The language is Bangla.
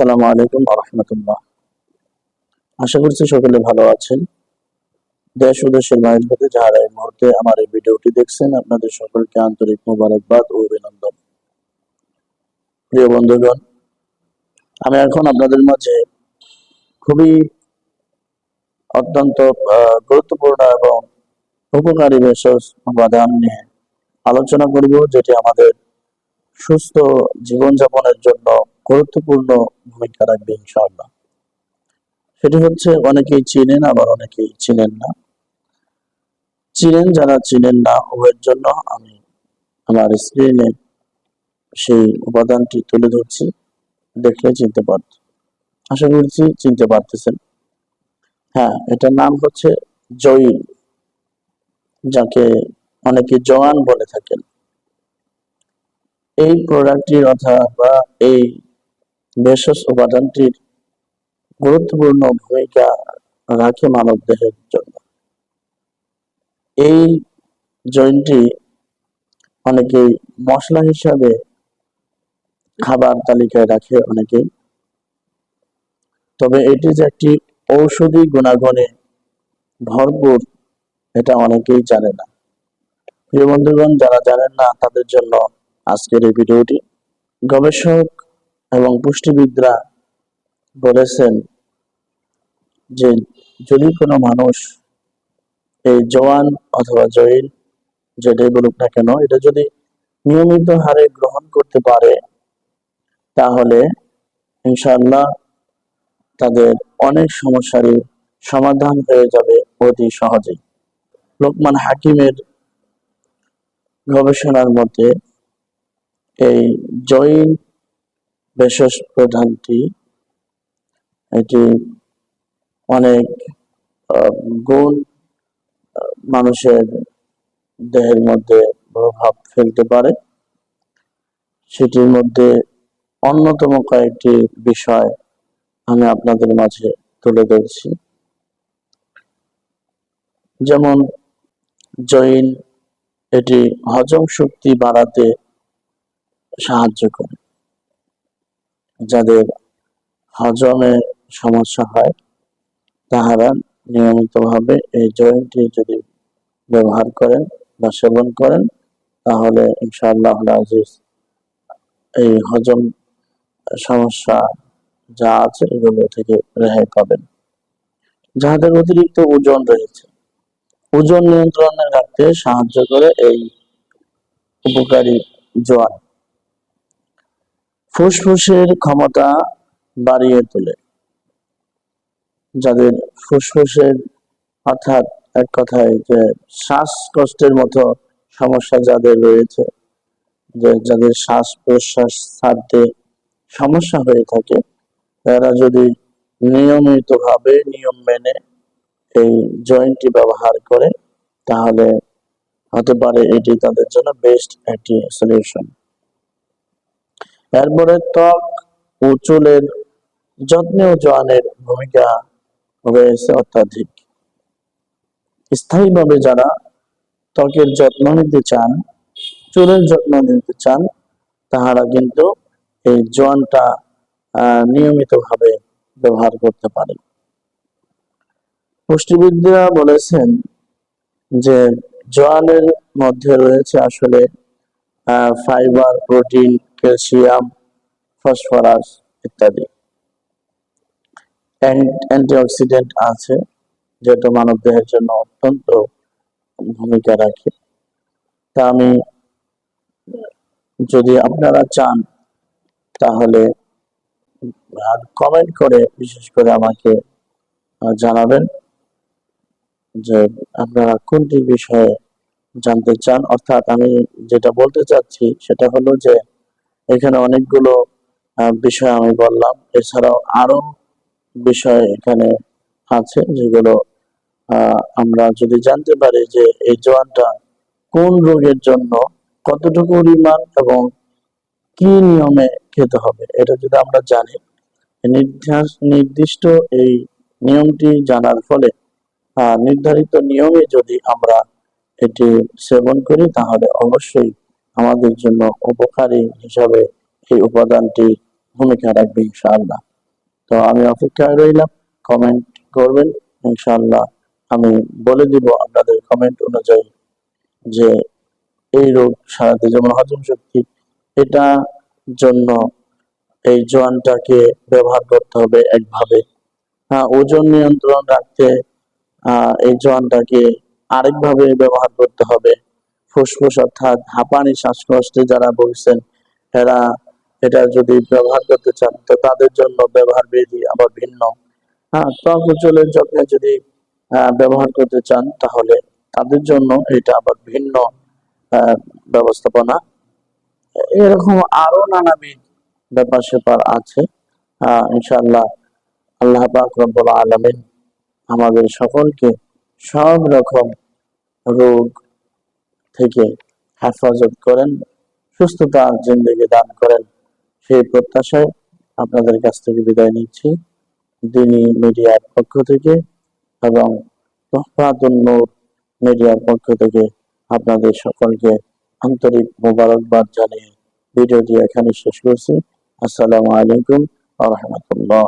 আসসালামু আলাইকুম রহমতুল্লাহ। আশা করছি সকলে ভালো আছেন। দেশ ও দেশের বাইরে হতে যারা এই মুহূর্তে আমার এই ভিডিওটি দেখছেন, আপনাদের সকলকে আন্তরিক মোবারকবাদ ও অভিনন্দন। প্রিয় বন্ধুগণ, আমি এখন আপনাদের মাঝে খুবই অত্যন্ত গুরুত্বপূর্ণ এবং উপকারী ভেষজ উপাদান নিয়ে আলোচনা করব, যেটি আমাদের সুস্থ জীবনযাপনের জন্য গুরুত্বপূর্ণ ভূমিকা রাখবে ইনশাআল্লাহ। সেটি হচ্ছে অনেকেই চিনেন, আবার অনেকেই চিনেন না। চিনেন, যারা চিনেন না, উভয়ের জন্য আমি আমার স্ক্রিনে সেই উপাদানটি তুলে ধরছি। দেখলে চিনতে পারত আশা করছি চিনতে পারতেছেন। হ্যাঁ এটার নাম হচ্ছে জয়িল, যাকে অনেকে জওয়ান বলে থাকেন। এই প্রোডাক্টটির অথবা এই ভেষজ উপাদানটির গুরুত্বপূর্ণ ভূমিকা রাখে মানব দেহের জন্য। এই জয়েন্টটি অনেকেই মশলা হিসাবে খাবার তালিকায় রাখে, অনেকেই। তবে এটি যে একটি ঔষধি গুণাগুণে ভরপুর, এটা অনেকেই জানে না। প্রিয় বন্ধুগণ, যারা জানেন না, তাদের জন্য আজকের এই ভিডিওটি। গবেষক এবং পুষ্টিবিদরা বলেছেন যে যদি কোনো মানুষ এই জওয়ান অথবা জয়ীল যেটাই বলুক না কেন, এটা যদি নিয়মিত হারে গ্রহণ করতে পারে, তাহলে ইনশাল্লাহ তাদের অনেক সমস্যারই সমাধান হয়ে যাবে অতি সহজেই। লোকমান হাকিমের গবেষণার মতে এই জৈন ভেষজ প্রধানটি, এটি অনেক গুণ মানুষের দেহের মধ্যে প্রভাব ফেলতে পারে। সেটির মধ্যে অন্যতম কয়েকটি বিষয় আমি আপনাদের মাঝে তুলে ধরছি। যেমন, জৈন এটি হজম শক্তি বাড়াতে সাহায্য করে। যাদের হজমে সমস্যা হয়, তাহারা নিয়মিতভাবে এই জয়েন্টটি যদি ব্যবহার করেন বা সেবন করেন, তাহলে ইনশাআল্লাহ আজিজ এই হজম সমস্যা যা আছে এগুলো থেকে রেহাই পাবেন। যাদের অতিরিক্ত ওজন রয়েছে, ওজন নিয়ন্ত্রণে রাখতে সাহায্য করে এই উপকারী জোয়ান। ফুসফুসের ক্ষমতা বাড়িয়ে তোলে। যাদের ফুসফুসের অর্থাৎ এক কথায় যে শ্বাসকষ্টের মতো সমস্যা যাদের রয়েছে, যে যাদের শ্বাস প্রশ্বাস ছাড়তে সমস্যা হয়ে থাকে, তারা যদি নিয়মিতভাবে নিয়ম মেনে এই জয়েন্টটি ব্যবহার করে, তাহলে হতে পারে এটি তাদের জন্য বেস্ট একটি সলিউশন এরপরে ত্বক ও চুলের যত্নে ও জোয়ানের ভূমিকা রয়েছে অত্যাধিক। স্থায়ীভাবে যারা ত্বকের যত্ন নিতে চান, চুলের যত্ন নিতে চান, তাহারা কিন্তু এই জোয়ানটা নিয়মিতভাবে ব্যবহার করতে পারে পুষ্টিবিদরা বলেছেন যে জোয়ানের মধ্যে রয়েছে আসলে ফাইবার প্রোটিন ক্যালসিয়াম ফসফরাস ইত্যাদি। অ্যান্টিঅক্সিডেন্ট আছে যেটা মানব দেহের জন্য অত্যন্ত ভূমিকা রাখে। তা আমি যদি আপনারা চান, তাহলে কমেন্ট করে বিশেষ করে আমাকে জানাবেন যে আপনারা কোনটি বিষয়ে জানতে চান। অর্থাৎ আমি যেটা বলতে চাচ্ছি, সেটা হলো যে এখানে অনেকগুলো বিষয় আমি বললাম। এছাড়াও আরও বিষয় এখানে আছে যেগুলো আমরা যদি জানতে পারি যে এই জোয়ানটা কোন রোগের জন্য কতটুকু পরিমাণ এবং কি নিয়মে খেতে হবে, এটা যদি আমরা জানি নির্দিষ্ট নির্দিষ্ট এই নিয়মটি জানার ফলে নির্ধারিত নিয়মে যদি আমরা এটি সেবন করি, তাহলে অবশ্যই আমাদের জন্য উপকারী হিসাবে এই উপাদানটি ভূমিকা রাখবে ইনশাআল্লাহ। তো আমি অপেক্ষায় রইলাম কমেন্ট করবেন, ইনশাআল্লাহ আমি বলে দিব আপনাদের কমেন্ট অনুযায়ী যে এই রোগ সারাতে যেমন হজম শক্তি, এটা জন্য এই জোয়ানটাকে ব্যবহার করতে হবে একভাবে। হ্যাঁ ওজন নিয়ন্ত্রণ রাখতে এই জোয়ানটাকে আরেকভাবে ব্যবহার করতে হবে। ফুসফুস অর্থাৎ হাঁপানি, শ্বাসকষ্টে যারা বলছেন এরা এটা যদি ব্যবহার করতে চান, তো তাদের জন্য ব্যবহার বিধি আবার ভিন্ন। হ্যাঁ উজ্জ্বলের যত্নে যদি ব্যবহার করতে চান, তাহলে তাদের জন্য এটা আবার ভিন্ন ব্যবস্থাপনা। এরকম আরও নানাবিধ ব্যাপার সেপার আছে। ইনশাআল্লাহ আল্লাহ পাক আলামিন আমাদের সকলকে সব রকম রোগ থেকে হেফাজত করেন, সুস্থতা জিন্দগি দান করেন, সেই প্রত্যাশায় আপনাদের কাছ থেকে বিদায় নিচ্ছি। দিনী মিডিয়ার পক্ষ থেকে এবং তোহফাতুন নূর মিডিয়ার পক্ষ থেকে আপনাদের সকলকে আন্তরিক মোবারকবাদ জানিয়ে ভিডিওটি এখানে শেষ করছি। আসসালামু আলাইকুম আ রহমতুল্লাহ।